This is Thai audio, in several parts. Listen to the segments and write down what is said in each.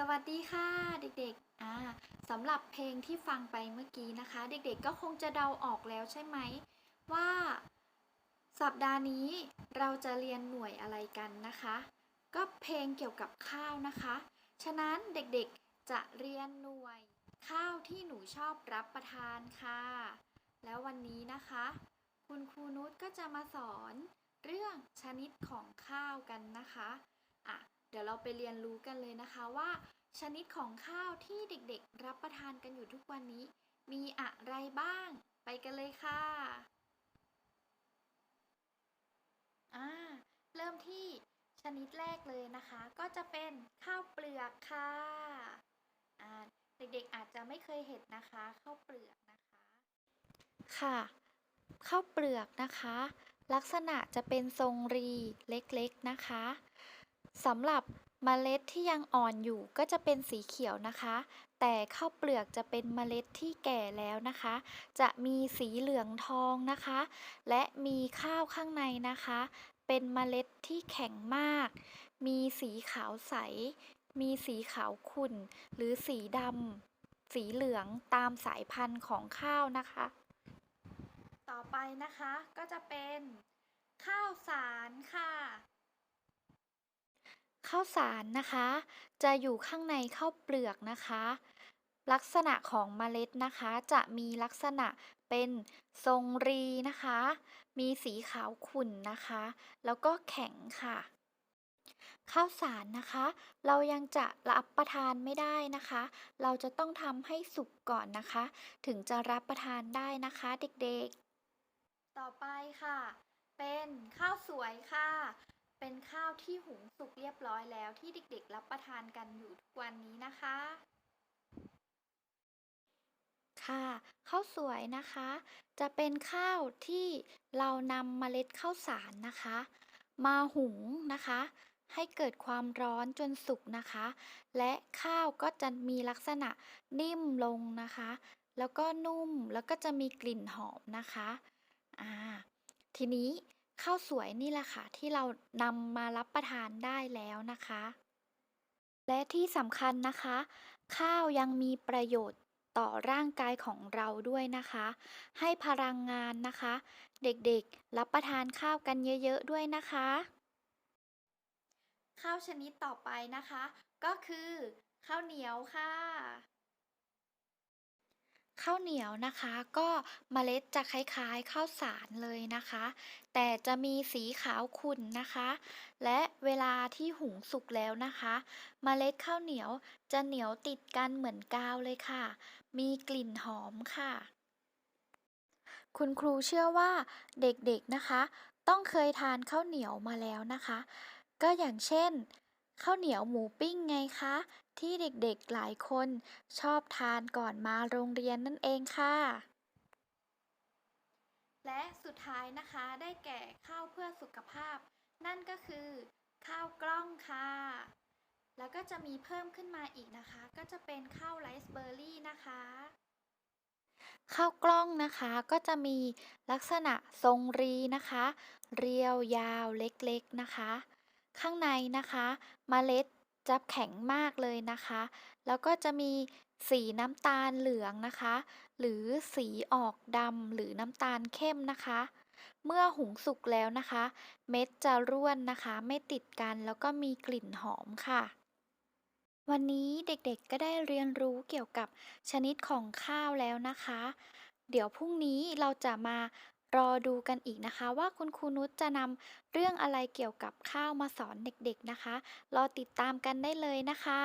สวัสดีค่ะเด็กๆอ่าสำหรับเพลงที่ฟังไปเมื่อกี้นะคะ เด็กๆก็คงจะเดาออกแล้วใช่ไหมว่า สัปดาห์นี้เราจะเรียนหน่วยอะไรกันนะคะ ก็เพลงเกี่ยวกับข้าวนะคะ ฉะนั้นเด็กๆจะเรียนหน่วย ข้าวที่หนูชอบรับประทานค่ะ แล้ววันนี้นะคะ คุณครูนุชก็จะมาสอนเรื่องชนิดของข้าวกันนะคะอะ เดี๋ยวเราไปเรียนรู้กันเลยนะคะว่า ชนิดของข้าวที่เด็กๆ รับประทานกันอยู่ทุกวันนี้ มีอะไรบ้าง ไปกันเลยค่ะอ่าเริ่มที่ชนิดแรกเลยนะคะ ก็จะเป็นข้าวเปลือกค่ะอ่าเด็กๆอาจจะไม่เคยเห็นนะคะข้าวเปลือกนะคะ ค่ะข้าวเปลือกนะคะ ลักษณะจะเป็นทรงรีเล็กๆนะคะ สำหรับเมล็ดที่ยังอ่อนอยู่ก็จะเป็นสีเขียวนะคะ แต่ข้าวเปลือกจะเป็นเมล็ดที่แก่แล้วนะคะ จะมีสีเหลืองทองนะคะ และมีข้าวข้างในนะคะ เป็นเมล็ดที่แข็งมาก มีสีขาวใส มีสีขาวขุ่น หรือสีดำสีเหลืองตามสายพันธุ์ของข้าวนะคะ ต่อไปนะคะก็จะเป็นข้าวสารค่ะ ข้าวสารนะคะ จะอยู่ข้างในข้าวเปลือกนะคะ ลักษณะของเมล็ดนะคะ จะมีลักษณะเป็นทรงรีนะคะ มีสีขาวขุ่นนะคะ แล้วก็แข็งค่ะข้าวสารนะคะ เรายังจะรับประทานไม่ได้นะคะ เราจะต้องทำให้สุกก่อนนะคะ ถึงจะรับประทานได้นะคะเด็กๆ ต่อไปค่ะ เป็นข้าวสวยค่ะ เป็นข้าวที่หุงสุกเรียบร้อยแล้วที่เด็กๆ รับประทานกันอยู่ทุกวันนี้นะคะ ค่ะข้าวสวยนะคะ จะเป็นข้าวที่เรานำเมล็ดข้าวสารนะคะ มาหุงนะคะ ให้เกิดความร้อนจนสุกนะคะ และข้าวก็จะมีลักษณะนิ่มลงนะคะ แล้วก็นุ่มแล้วก็จะมีกลิ่นหอมนะคะอ่าทีนี้ ข้าวสวยนี่แหละค่ะ ที่เรานำมารับประทานได้แล้วนะคะ และที่สำคัญนะคะ ข้าวยังมีประโยชน์ต่อร่างกายของเราด้วยนะคะ ให้พลังงานนะคะ เด็กๆ รับประทานข้าวกันเยอะๆด้วยนะคะ ข้าวชนิดต่อไปนะคะ ก็คือ ข้าวเหนียวค่ะ ข้าวเหนียวนะคะก็เมล็ดจะคล้ายๆข้าวสารเลยนะคะ แต่จะมีสีขาวขุ่นนะคะ และเวลาที่หุงสุกแล้วนะคะ เมล็ดข้าวเหนียวจะเหนียวติดกันเหมือนกาวเลยค่ะ มีกลิ่นหอมค่ะ คุณครูเชื่อว่าเด็กๆนะคะ ต้องเคยทานข้าวเหนียวมาแล้วนะคะ ก็อย่างเช่น ข้าวเหนียวหมูปิ้งไงคะ ที่เด็กๆหลายคนชอบทานก่อนมาโรงเรียนนั่นเองค่ะ และสุดท้ายนะคะได้แก่ข้าวเพื่อสุขภาพ นั่นก็คือ ข้าวกล้องค่ะ แล้วก็จะมีเพิ่มขึ้นมาอีกนะคะ ก็จะเป็นข้าวไรซ์เบอร์รี่นะคะข้าวกล้องนะคะก็จะมีลักษณะทรงรีนะคะ เรียวยาวเล็กๆนะคะ ข้างในนะคะเมล็ดจะแข็งมากเลยนะคะ แล้วก็จะมีสีน้ำตาลเหลืองนะคะ หรือสีออกดำหรือน้ำตาลเข้มนะคะ เมื่อหุงสุกแล้วนะคะ เม็ดจะร่วนนะคะ ไม่ติดกันแล้วก็มีกลิ่นหอมค่ะ วันนี้เด็กๆก็ได้เรียนรู้เกี่ยวกับชนิดของข้าวแล้วนะคะ เดี๋ยวพรุ่งนี้เราจะมา รอดูกันอีกนะคะว่าคุณครูนุชจะนำเรื่องอะไรเกี่ยวกับข้าวมาสอนเด็กๆนะคะ รอติดตามกันได้เลยนะคะ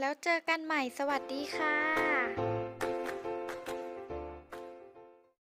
แล้วเจอกันใหม่สวัสดีค่ะ